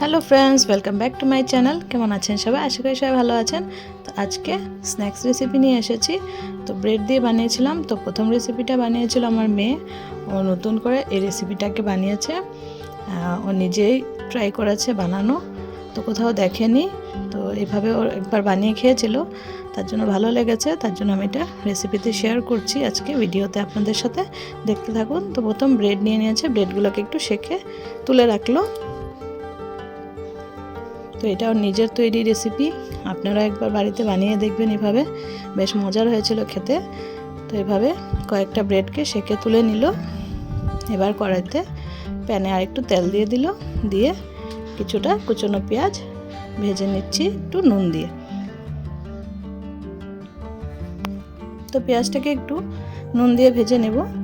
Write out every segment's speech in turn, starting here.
Hello friends welcome back to my channel কেমন আছেন সবাই? আশা করি সবাই ভালো আছেন। তো আজকে স্ন্যাক্স রেসিপি নিয়ে এসেছি। তো ব্রেড দিয়ে বানিয়েছিলাম। তো প্রথম রেসিপিটা বানিয়েছিল আমার মেয়ে। ও নতুন করে এই রেসিপিটাকে বানিয়েছে। ও নিজেই ট্রাই করেছে বানানো। তো কোথাও দেখেনি। তো এভাবে ও একবার বানিয়ে খেয়েছিল। তার জন্য ভালো লেগেছে। তার জন্য আমি এটা রেসিপিতে শেয়ার করছি আজকে ভিডিওতে আপনাদের সাথে। দেখতে থাকুন। তো প্রথম ব্রেড নিয়ে নিয়েছে। ব্রেডগুলোকে একটু সেকে তুলে রাখল। তো এটা ওর নিজের তৈরি রেসিপি আপনারা একবার বাড়িতে বানিয়ে দেখবেন এভাবে। বেশ মজার হয়েছিল খেতে। তো এভাবে কয়েকটা ব্রেডকে সেকে তুলে নিল। এবার কড়াইতে প্যানে আর একটু তেল দিয়ে দিল। দিয়ে কিছুটা কুচনো পেঁয়াজ ভেজে নিচ্ছি একটু নুন দিয়ে। তো পেঁয়াজটাকে একটু নুন দিয়ে ভেজে নেব।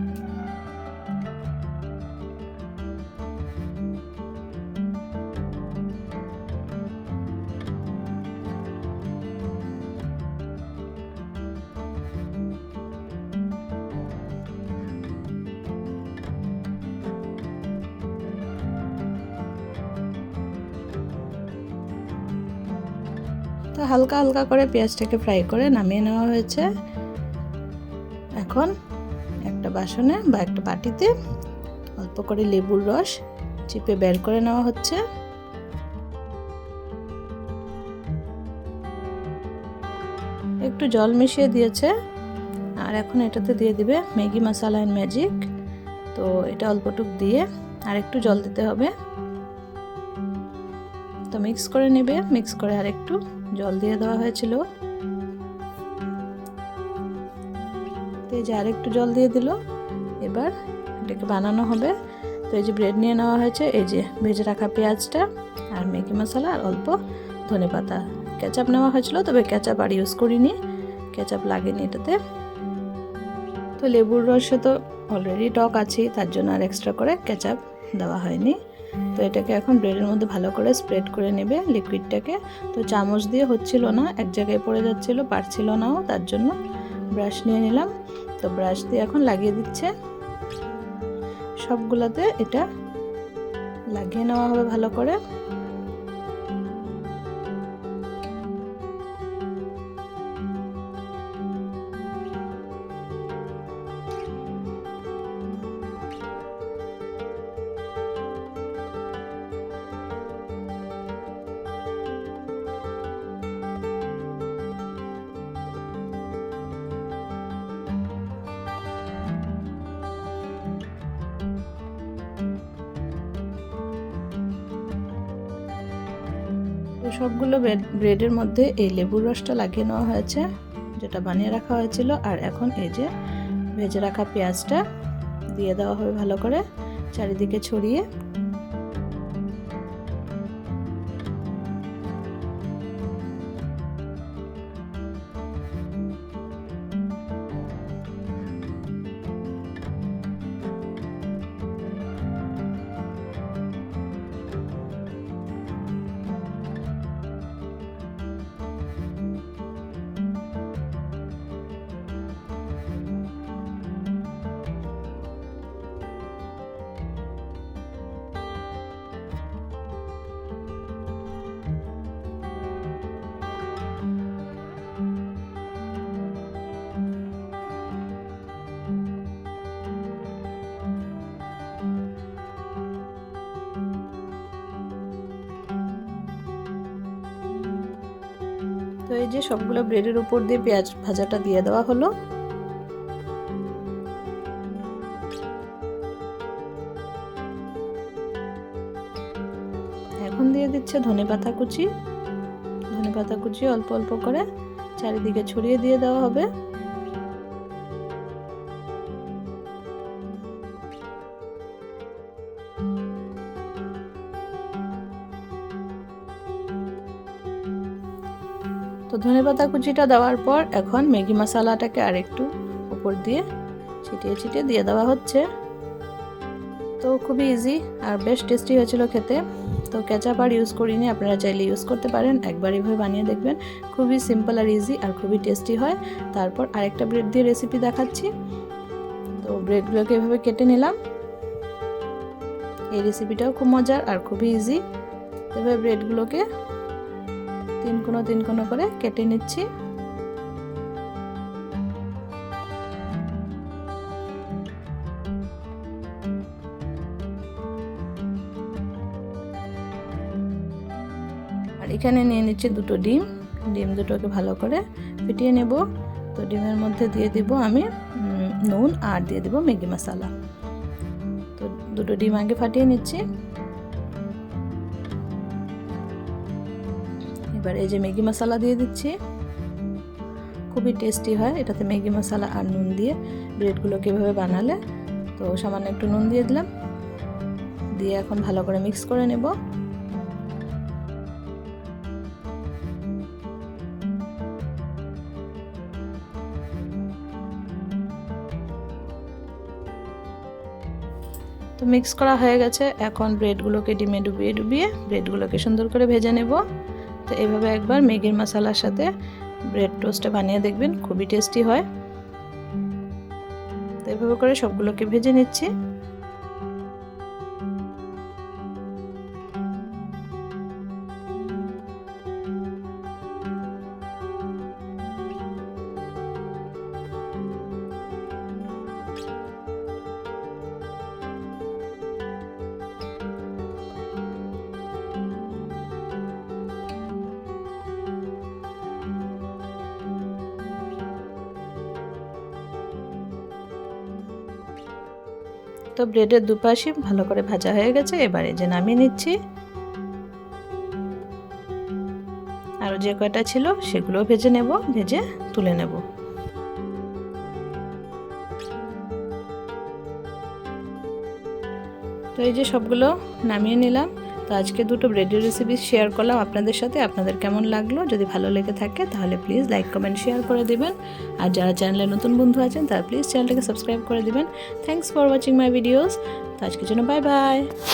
তো হালকা হালকা করে পেঁয়াজটাকে ফ্রাই করে নামিয়ে নেওয়া হয়েছে। এখন একটা বাসনে বা একটা বাটিতে অল্প করে লেবুর রস চিপে বের করে নেওয়া হচ্ছে। একটু জল মিশিয়ে দিয়েছে। আর এখন এটাতে দিয়ে দিবে ম্যাগি মশালা অ্যান্ড ম্যাজিক। তো এটা অল্পটুক দিয়ে আর একটু জল দিতে হবে। তো মিক্স করে নেবে, মিক্স করে আর একটু জল দিয়ে দেওয়া হয়েছিল। তো এই যে আর একটু জল দিয়ে দিল। এবার এটাকে বানানো হবে। তো এই যে ব্রেড নিয়ে নেওয়া হয়েছে। এই যে ভেজে রাখা পেঁয়াজটা আর ম্যাগি মশলা আর অল্প ধনে পাতা। কেচাপ নেওয়া হয়েছিল, তবে কেচাপ আর ইউজ করিনি। কেচাপ লাগেনি এটাতে। তো লেবুর রসে তো অলরেডি টক আছে তার জন্য আর এক্সট্রা করে কেচাপ দেওয়া হয়নি। তো এটাকে এখন ব্রেডের মধ্যে ভালো করে স্প্রেড করে নেবে লিকুইডটাকে। তো চামচ দিয়ে হচ্ছিল না, এক জায়গায় পড়ে যাচ্ছিল, পারছিল নাও তার জন্য ব্রাশ নিয়ে নিলাম। তো ব্রাশ দিয়ে এখন লাগিয়ে দিচ্ছে। সবগুলোতে এটা লাগিয়ে নেওয়া হবে ভালো করে। সবগুলো ব্রেডের মধ্যে এই লেবুর রসটা লাগিয়ে নেওয়া হয়েছে, যেটা বানিয়ে রাখা হয়েছিল। আর এখন এই যে ভেজে রাখা পেঁয়াজটা দিয়ে দেওয়া হবে ভালো করে, চারিদিকে ছড়িয়ে। তো এই যে সবগুলো ব্রেডের উপর দিয়ে পেঁয়াজ ভাজাটা দিয়ে দেওয়া হলো। এখন দিয়ে দিচ্ছে ধনে পাতা কুচি। ধনে পাতা কুচি অল্প অল্প করে চারিদিকে ছড়িয়ে দিয়ে দেওয়া হবে। তো ধনে পাতা কুচিটা দেওয়ার পর এখন ম্যাগি মশলাটাকে আরেকটু উপর দিয়ে ছিটিয়ে ছিটিয়ে দিয়ে দেওয়া হচ্ছে। তো খুবই ইজি আর বেশ টেস্টি হয়েছিল খেতে। তো কেচাপ আর ইউজ করিনি, আপনারা চাইলে ইউজ করতে পারেন। একবার এভাবে বানিয়ে দেখবেন, খুবই সিম্পল আর ইজি আর খুবই টেস্টি হয়। তারপর আরেকটা ব্রেড দিয়ে রেসিপি দেখাচ্ছি। তো ব্রেডগুলোকে এভাবে কেটে নিলাম। এই রেসিপিটাও খুব মজার আর খুবই ইজি এবার ব্রেডগুলোকে তিন কোনো তিন কোনো করে কেটে নিচ্ছি। আর এখানে নিয়ে নিচ্ছি দুটো ডিম। ডিম দুটোকে ভালো করে ফিটিয়ে নেব। তো ডিমের মধ্যে দিয়ে দিব আমি নুন আর দিয়ে দিব ম্যাগি মশলা। তো দুটো ডিম আগে ফাটিয়ে নিচ্ছি। এবার এই যে ম্যাগি মশলা দিয়ে দিচ্ছি। খুবই টেস্টি হয়। এটাতে ম্যাগি মশলা আর নুন দিয়ে ব্রেডগুলো কীভাবে বানালে, তো সামান্য একটু নুন দিয়ে দিলাম। দিয়ে এখন ভালো করে মিক্স করে নেব। তো মিক্স করা হয়ে গেছে। এখন ব্রেডগুলোকে ডিমে ডুবিয়ে ডুবিয়ে ব্রেডগুলোকে সুন্দর করে ভেজে নেব। তো এভাবে একবার মেগির মশালার সাথে ব্রেড টোস্টটা বানিয়ে দেখবেন, খুবই টেস্টি হয়। তো এভাবে করে সবগুলোকে ভেজে নিচ্ছি। তো ব্রেডের দুপাশে ভালো করে ভাজা হয়ে গেছে, এবারে যে নামিয়ে নিচ্ছি। আরও যে কয়টা ছিল সেগুলো ভেজে নেব, ভেজে তুলে নেব। তো এই যে সবগুলো নামিয়ে নিলাম। তো আজকে দুটো ব্রেডের রেসিপি শেয়ার করলাম আপনাদের সাথে। আপনাদের কেমন লাগল? যদি ভালো লেগে থাকে, তাহলে প্লিজ লাইক কমেন্ট শেয়ার করে দেবেন। আর যারা চ্যানেলে নতুন বন্ধু আছেন, তারা প্লিজ চ্যানেলটাকে সাবস্ক্রাইব করে দেবেন। Thanks for watching my videos তো আজকের জন্য বাই বাই